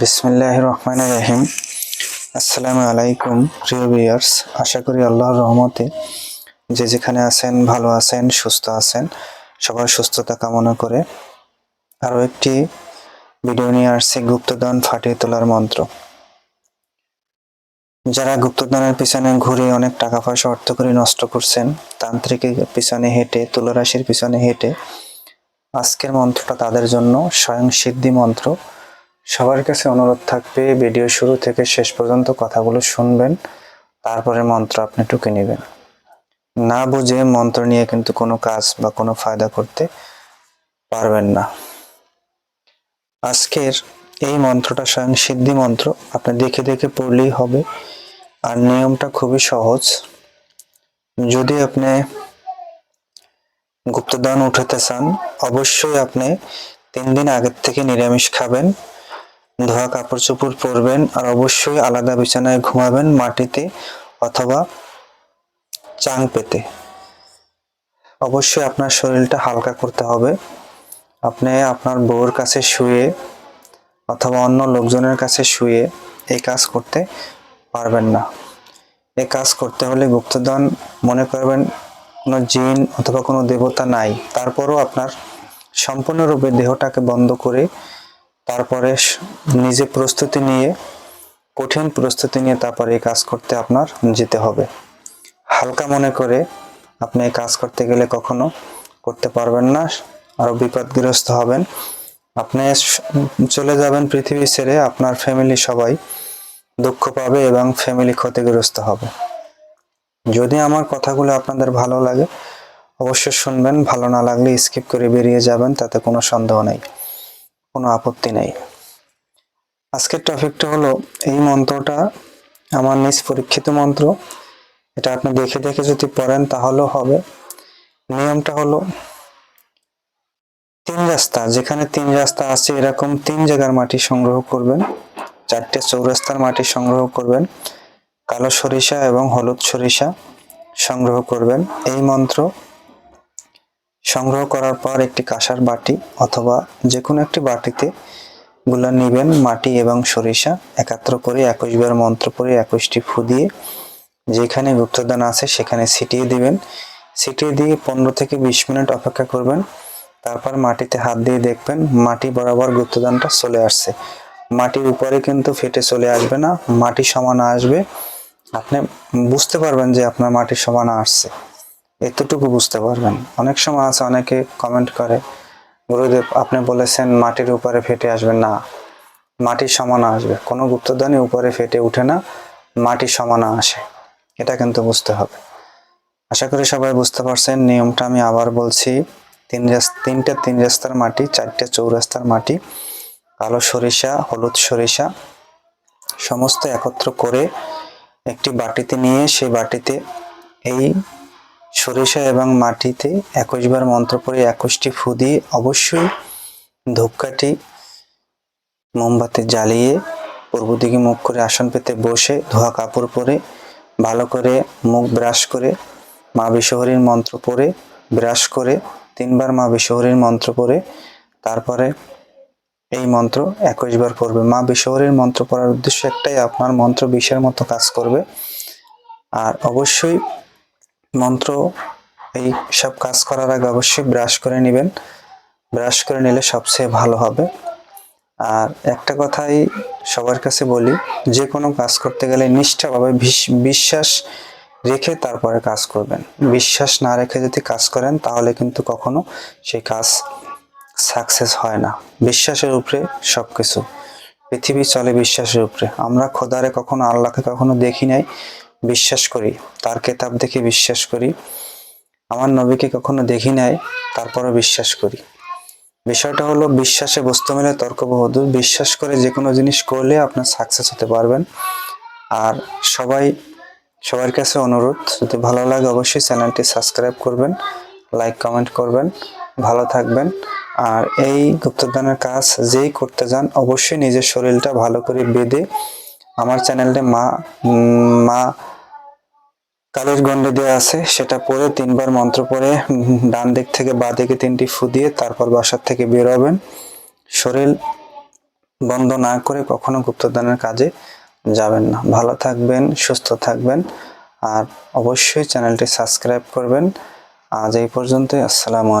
বিসমিল্লাহ রহমান রহিম আসসালামু আলাইকুম প্রিয় ভিউয়ার্স। আশা করি আল্লাহর রহমতে যে যেখানে আছেন, ভালো আছেন, সুস্থ আছেন, সবার সুস্থতা কামনা করে আরও একটি ভিডিও নিয়ে আসছে গুপ্তদান ফাটিয়ে তোলার মন্ত্র। যারা গুপ্তদানের পিছনে ঘুরে অনেক টাকা পয়সা, অর্থ করে নষ্ট করছেন, তান্ত্রিকের পিছনে হেঁটে, তুলরাশির পিছনে হেঁটে, আজকের মন্ত্রটা তাদের জন্য স্বয়ং সিদ্ধি মন্ত্র। সবার কাছে অনুরোধ থাকবে, ভিডিও শুরু থেকে শেষ পর্যন্ত কথাগুলো শুনবেন, তারপরে মন্ত্র আপনি টুকে নেবেন। না বুঝে মন্ত্র নিয়ে কিন্তু কোনো কাজ বা কোনো ফায়দা করতে পারবেন না। আজকের এই মন্ত্রটা স্বয়ং সিদ্ধি মন্ত্র, আপনি দেখে দেখে পড়লেই হবে। আর নিয়মটা খুবই সহজ। যদি আপনি গুপ্তদান উঠাতে চান, অবশ্যই আপনি তিন দিন আগের থেকে নিরামিষ খাবেন। ধোয়া কাপড় চোপড় পরবেন আর অবশ্যই আলাদা বিছানায় ঘুমাবেন মাটিতে অথবা চাং পেতে। অবশ্যই আপনার শরীরটা হালকা করতে হবে। আপনি আপনার বউর কাছে শুয়ে অথবা অন্য লোকজনের কাছে শুয়ে এই কাজ করতে পারবেন না। এই কাজ করতে হলে গুপ্তদান মনে করবেন কোনো জিন অথবা কোনো দেবতা নাই। তারপরও আপনার সম্পূর্ণরূপে দেহটাকে বন্ধ করে তারপরে নিজে প্রস্তুতি নিয়ে, কঠিন প্রস্তুতি নিয়ে তারপরে এই কাজ করতে আপনার যেতে হবে। হালকা মনে করে আপনি এই কাজ করতে গেলে কখনো করতে পারবেন না, আরও বিপদগ্রস্ত হবেন। আপনি চলে যাবেন পৃথিবী ছেড়ে, আপনার ফ্যামিলি সবাই দুঃখ পাবে এবং ফ্যামিলি ক্ষতিগ্রস্ত হবে। যদি আমার কথাগুলো আপনাদের ভালো লাগে, অবশ্যই শুনবেন, ভালো না লাগলে স্কিপ করে বেরিয়ে যাবেন, তাতে কোনো সন্দেহ নেই। কোনো আপত্তি নেই। আজকের টপিকটা হলো এই মন্ত্রটা আমার নিজ পরীক্ষিত মন্ত্র। এটা আপনি দেখে দেখে যদি পড়েন তাহলেও হবে। নিয়মটা হলো তিন রাস্তা, যেখানে তিন রাস্তা আছে এরকম তিন জায়গার মাটি সংগ্রহ করবেন, চারটে চৌরাস্তার মাটি সংগ্রহ করবেন, কালো সরিষা এবং হলুদ সরিষা সংগ্রহ করবেন। এই মন্ত্র সংগ্রহ করার পর একটি কাঁসার বাটি অথবা যে কোনো একটি বাটিতে গুলা নিবেন মাটি এবং সরিষা একাত্র করে একুশ বার মন্ত্র পরে একুশটি ফু দিয়ে যেখানে গুপ্তদান আছে সেখানে ছিটিয়ে দিবেন। ছিটিয়ে দিয়ে পনেরো থেকে বিশ মিনিট অপেক্ষা করবেন। তারপর মাটিতে হাত দিয়ে দেখবেন মাটি বরাবর গুপ্তদানটা চলে আসছে। মাটির উপরে কিন্তু ফেটে চলে আসবে না, মাটি সমান আসবে। আপনি বুঝতে পারবেন যে আপনার মাটির সমান আসছে। এতটুকু বুঝতে পারবেন। অনেক সময় আছে অনেকে কমেন্ট করে, গুরুদেব, আপনি বলেছেন মাটির উপরে ফেটে আসবে। না মাটির সমানা আসবে। কোনো গুপ্তদানই উপরে ফেটে উঠে না মাটির সমানা আসে। এটা কিন্তু বুঝতে হবে। আশা করি সবাই বুঝতে পারছেন, নিয়মটা আমি আবার বলছি। তিন তিনটা তিন রাস্তার মাটি, চারটে চৌরাস্তার মাটি, কালো সরিষা, হলুদ সরিষা, সমস্ত একত্র করে একটি বাটিতে নিয়ে সেই বাটিতে এই সরিষা এবং মাটিতে একুশ বার মন্ত্র পড়ে একুশটি ফু দিয়ে অবশ্যই ধূপকাঠি মোমবাতি জ্বালিয়ে পূর্ব দিকে মুখ করে আসন পেতে বসে, ধোয়া কাপড় পরে, ভালো করে মুখ ব্রাশ করে, মা বিশ্বহরীর মন্ত্র পড়ে, ব্রাশ করে, তিনবার মা বিশ্বহরীর মন্ত্র পড়ে, তারপরে এই মন্ত্র একুশ বার পড়বে। মা বিশ্বহরীর মন্ত্র পড়ার উদ্দেশ্য একটাই, আপনার মন্ত্র বিষের মতো কাজ করবে। আর অবশ্যই মন্ত্র, এই সব কাজ করার আগে অবশ্যই ব্রাশ করে নেবেন। ব্রাশ করে নিলে সবচেয়ে ভালো হবে। আর একটা কথাই সবার কাছে বলি, যে কোনো কাজ করতে গেলে নিষ্ঠাভাবে বিশ- বিশ্বাস রেখে তারপরে কাজ করবেন। বিশ্বাস না রেখে যদি কাজ করেন, তাহলে কিন্তু কখনো সেই কাজ সাকসেস হয় না। বিশ্বাসের উপরে সব কিছু পৃথিবী চলে বিশ্বাসের উপরে। আমরা খোদারে কখনো আল্লাহকে কখনো দেখি নাই। বিশ্বাস করি, তার কেতাব দেখে বিশ্বাস করি। আমার নবীকে কখনো দেখি নাই তারপরে বিশ্বাস করি। বিষয়টা হলো, বিশ্বাসে বস্তু মেলে, তর্ক বহুদূর। বিশ্বাস করে যে কোনো জিনিস করলে আপনার সাকসেস হতে পারবেন। আর সবাই, সবার কাছে অনুরোধ, যদি ভালো লাগে অবশ্যই চ্যানেলটি সাবস্ক্রাইব করবেন লাইক কমেন্ট করবেন, ভালো থাকবেন। আর এই গুপ্তদানের কাজ যেই করতে যান, অবশ্যই নিজের শরীরটা ভালো করে বেঁধে আমার চ্যানেলটা মা মা কালের গন্ডে দেওয়া আছে, সেটা পরে তিনবার মন্ত্র পরে ডান দিক থেকে বা দিকে তিনটি ফু দিয়ে তারপর বাসার থেকে বের হবেন। শরীর বন্ধ না করে কখনো গুপ্তদানের কাজে যাবেন না। ভালো থাকবেন, সুস্থ থাকবেন, আর অবশ্যই চ্যানেলটি সাবস্ক্রাইব করবেন। আজ এই পর্যন্তই, আসসালামু আলাইকুম।